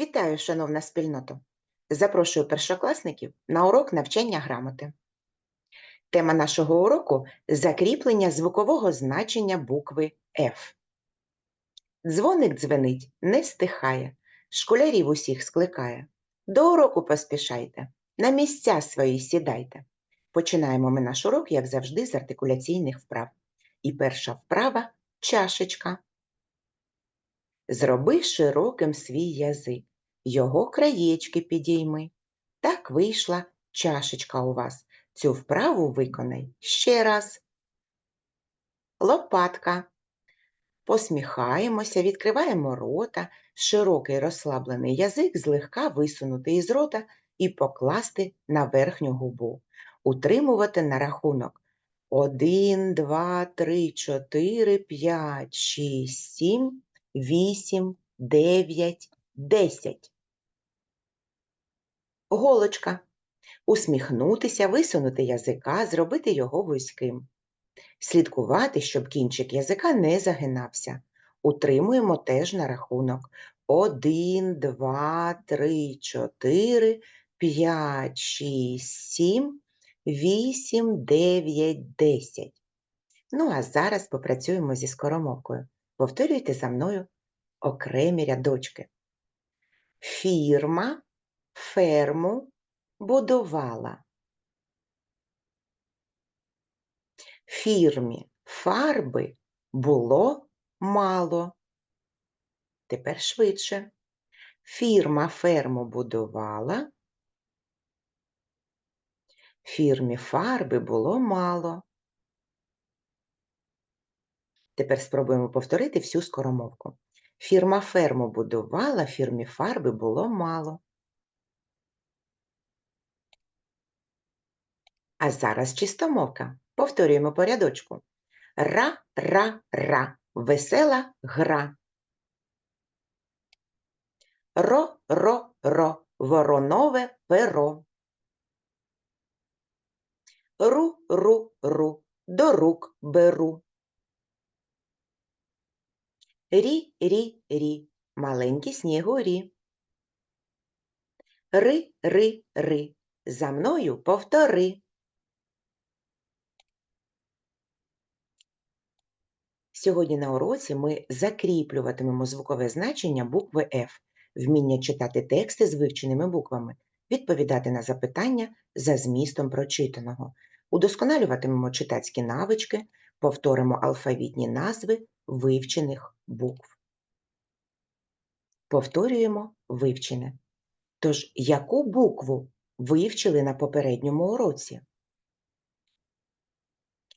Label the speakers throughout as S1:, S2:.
S1: Вітаю, шановна спільнота! Запрошую першокласників на урок навчання грамоти. Тема нашого уроку закріплення звукового значення букви F. Дзвоник дзвенить, не стихає, школярів усіх скликає. До уроку поспішайте, на місця свої сідайте. Починаємо ми наш урок, як завжди, з артикуляційних вправ. І перша вправа чашечка. Зроби широким свій язик, його краєчки підійми. Так вийшла чашечка у вас. Цю вправу виконай ще раз. Лопатка. Посміхаємося, відкриваємо рота, широкий розслаблений язик злегка висунути із рота і покласти на верхню губу. Утримувати на рахунок 1, 2, 3, 4, 5, 6, 7, 8, 9, 10. Голочка. Усміхнутися, висунути язика, зробити його вузьким. Слідкувати, щоб кінчик язика не загинався. Утримуємо теж на рахунок. 1, 2, 3, 4, 5, 6, 7, 8, 9, 10. Ну, а зараз попрацюємо зі скоромовкою. Повторюйте за мною окремі рядочки. Фірма ферму будувала. Фірмі фарби було мало. Тепер швидше. Фірма ферму будувала. Фірмі фарби було мало. Тепер спробуємо повторити всю скоромовку. Фірма ферму будувала, фірмі фарби було мало. А зараз чистомовка. Повторюємо по рядочку. Ра-ра-ра. Весела гра. Ро-ро-ро. Воронове перо. Ру-ру-ру. До рук беру. Рі-рі-рі. Маленькі снігурі. Ри-ри-ри. За мною повтори. Сьогодні на уроці ми закріплюватимемо звукове значення букви F, вміння читати тексти з вивченими буквами, відповідати на запитання за змістом прочитаного, удосконалюватимемо читацькі навички, повторимо алфавітні назви вивчених букв. Повторюємо вивчене. Тож, яку букву вивчили на попередньому уроці?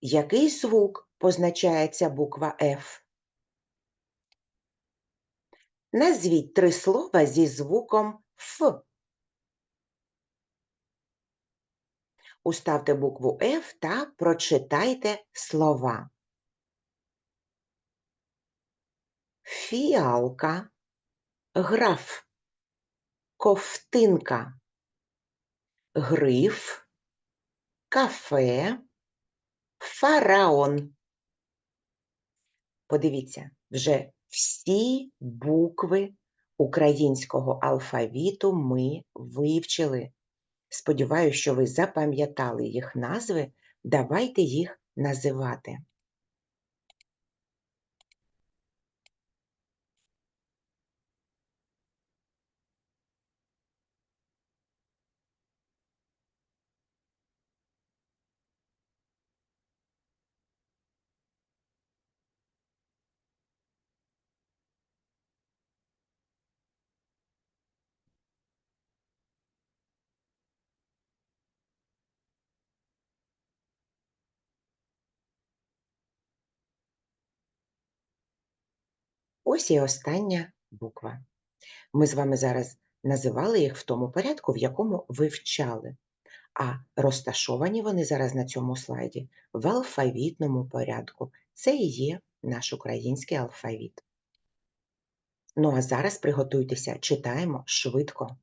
S1: Який звук позначається буква F? Назвіть три слова зі звуком Ф. Уставте букву F та прочитайте слова. Фіалка, граф, ковтинка, гриф, кафе, фараон. Подивіться, вже всі букви українського алфавіту ми вивчили. Сподіваюся, що ви запам'ятали їх назви, давайте їх називати. Ось і остання буква. Ми з вами зараз називали їх в тому порядку, в якому вивчали. А розташовані вони зараз на цьому слайді в алфавітному порядку. Це і є наш український алфавіт. Ну а зараз приготуйтеся, читаємо швидко.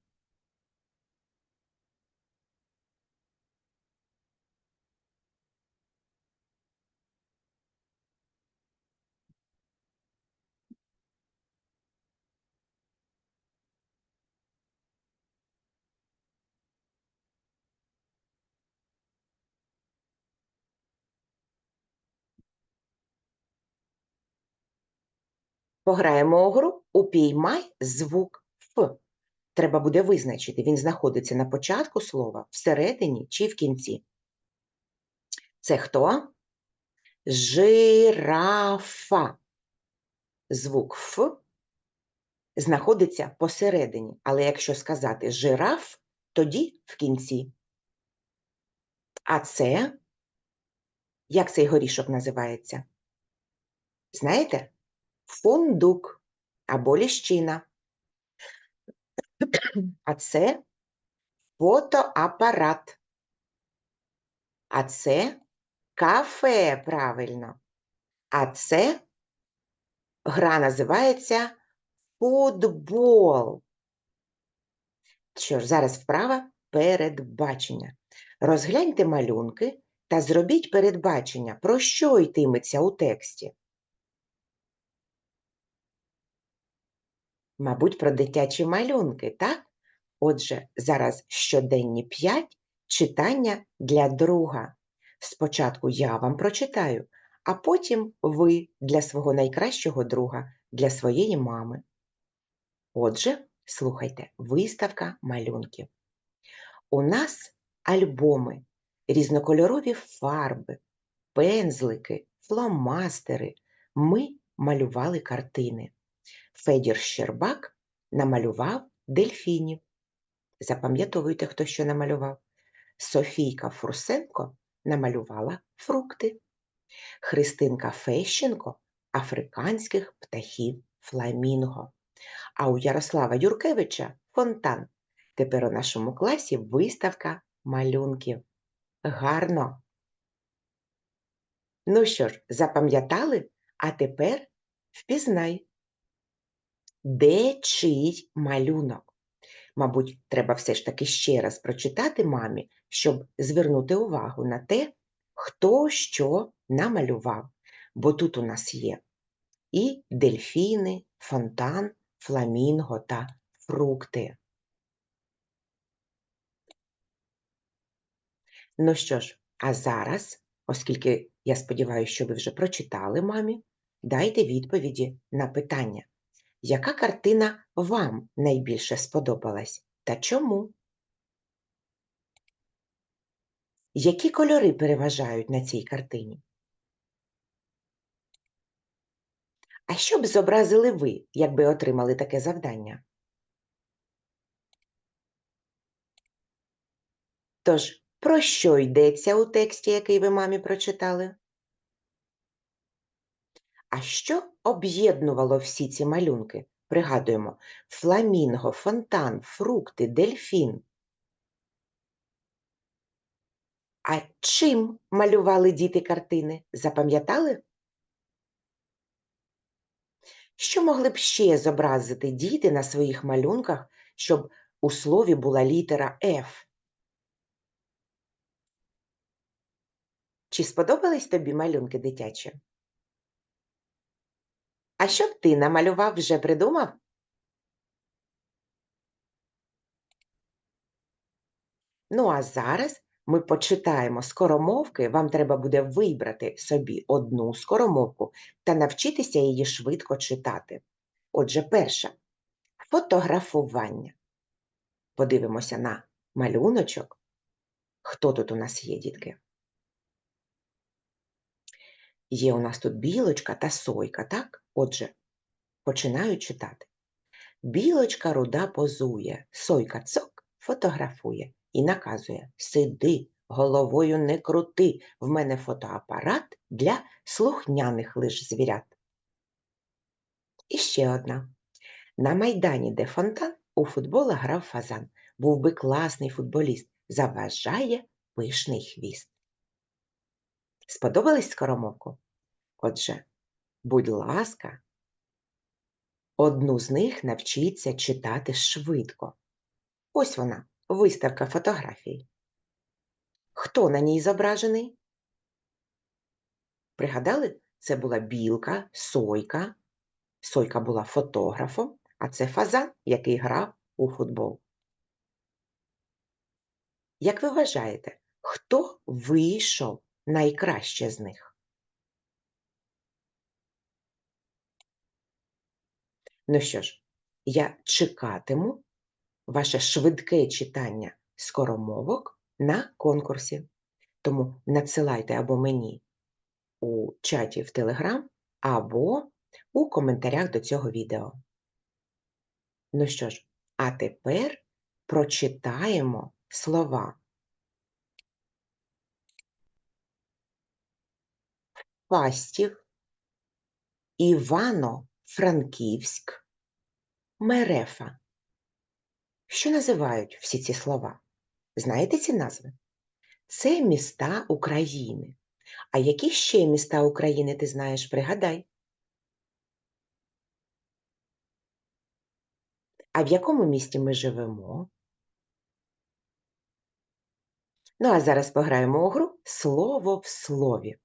S1: Пограємо у гру Упіймай звук Ф. Треба буде визначити, він знаходиться на початку слова, всередині чи в кінці. Це хто? Жирафа. Звук Ф знаходиться посередині, але якщо сказати жираф, тоді в кінці. А це, як цей горішок називається? Знаєте? Фундук або ліщина. А це фотоапарат. А це кафе, правильно. А це гра називається футбол. Що ж, зараз вправа передбачення. Розгляньте малюнки та зробіть передбачення, про що йтиметься у тексті. Мабуть, про дитячі малюнки, так? Отже, зараз щоденні 5 читання для друга. Спочатку я вам прочитаю, а потім ви для свого найкращого друга, для своєї мами. Отже, слухайте, виставка малюнків. У нас альбоми, різнокольорові фарби, пензлики, фломастери. Ми малювали картини. Федір Щербак намалював дельфінів. Запам'ятовуйте, хто що намалював. Софійка Фурсенко намалювала фрукти. Христинка Фещенко африканських птахів фламінго. А у Ярослава Юркевича фонтан. Тепер у нашому класі виставка малюнків. Гарно. Ну що ж, запам'ятали? А тепер впізнай. Де чий малюнок? Мабуть, треба все ж таки ще раз прочитати мамі, щоб звернути увагу на те, хто що намалював. Бо тут у нас є і дельфіни, фонтан, фламінго та фрукти. Ну що ж, а зараз, оскільки я сподіваюся, що ви вже прочитали мамі, дайте відповіді на питання. Яка картина вам найбільше сподобалась та чому? Які кольори переважають на цій картині? А що б зобразили ви, якби отримали таке завдання? Тож, про що йдеться у тексті, який ви мамі прочитали? А що об'єднувало всі ці малюнки? Пригадуємо, фламінго, фонтан, фрукти, дельфін. А чим малювали діти картини? Запам'ятали? Що могли б ще зобразити діти на своїх малюнках, щоб у слові була літера F? Чи сподобались тобі малюнки дитячі? А що б ти намалював вже придумав? Ну, а зараз ми почитаємо скоромовки. Вам треба буде вибрати собі одну скоромовку та навчитися її швидко читати. Отже, перша фотографування. Подивимося на малюночок. Хто тут у нас є, дітки? Є у нас тут білочка та сойка, так? Отже, починаю читати. Білочка руда позує, сойка цок фотографує і наказує Сиди, головою не крути, в мене фотоапарат для слухняних лиш звірят. І ще одна. На майдані, де фонтан, у футбола грав фазан. Був би класний футболіст, заважає пишний хвіст. Сподобались скоромовку? Отже, будь ласка, одну з них навчіться читати швидко. Ось вона, виставка фотографій. Хто на ній зображений? Пригадали, це була білка, сойка. Сойка була фотографом, а це фазан, який грав у футбол. Як ви вважаєте, хто вийшов найкраще з них? Ну що ж, я чекатиму ваше швидке читання скоромовок на конкурсі. Тому надсилайте або мені у чаті в Телеграм, або у коментарях до цього відео. Ну що ж, а тепер прочитаємо слова. Фастів, Івано-Франківськ, Мерефа. Що називають всі ці слова? Знаєте ці назви? Це міста України. А які ще міста України ти знаєш? Пригадай. А в якому місті ми живемо? Ну, а зараз пограємо у гру слово в слові.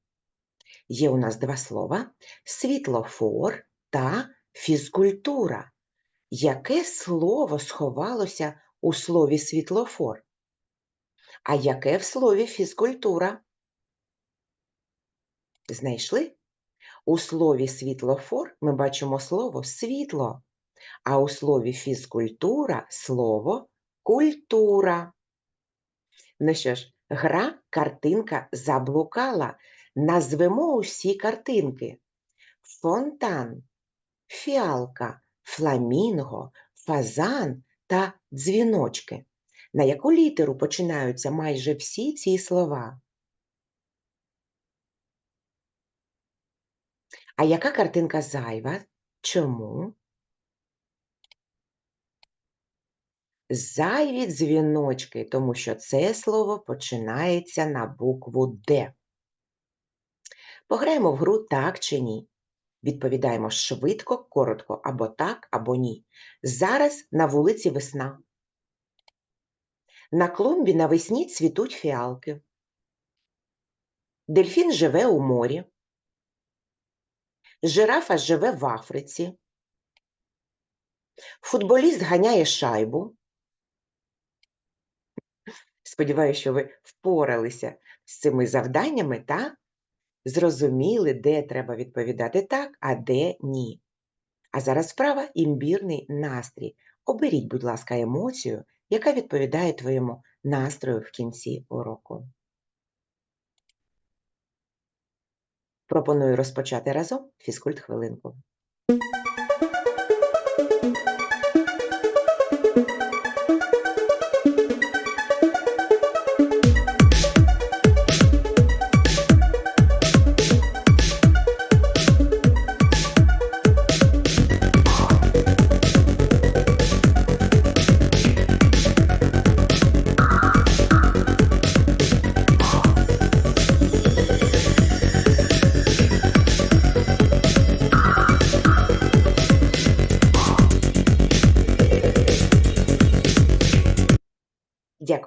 S1: Є у нас два слова світлофор та фізкультура. Яке слово сховалося у слові світлофор? А яке в слові фізкультура? Знайшли? У слові світлофор ми бачимо слово світло, а у слові фізкультура слово культура. Ну що ж, гра картинка заблукала. Назвемо усі картинки: фонтан, фіалка, фламінго, фазан та дзвіночки. На яку літеру починаються майже всі ці слова? А яка картинка зайва? Чому? Зайві дзвіночки, тому що це слово починається на букву Д. Пограємо в гру так чи ні. Відповідаємо швидко, коротко, або так, або ні. Зараз на вулиці весна. На клумбі навесні цвітуть фіалки. Дельфін живе у морі. Жирафа живе в Африці. Футболіст ганяє шайбу. Сподіваюся, що ви впоралися з цими завданнями та зрозуміли, де треба відповідати так, а де ні. А зараз справа імбірний настрій. Оберіть, будь ласка, емоцію, яка відповідає твоєму настрою в кінці уроку. Пропоную розпочати разом фізкульт хвилинку.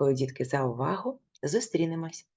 S1: Дякую, дітки, за увагу. Зустрінемось!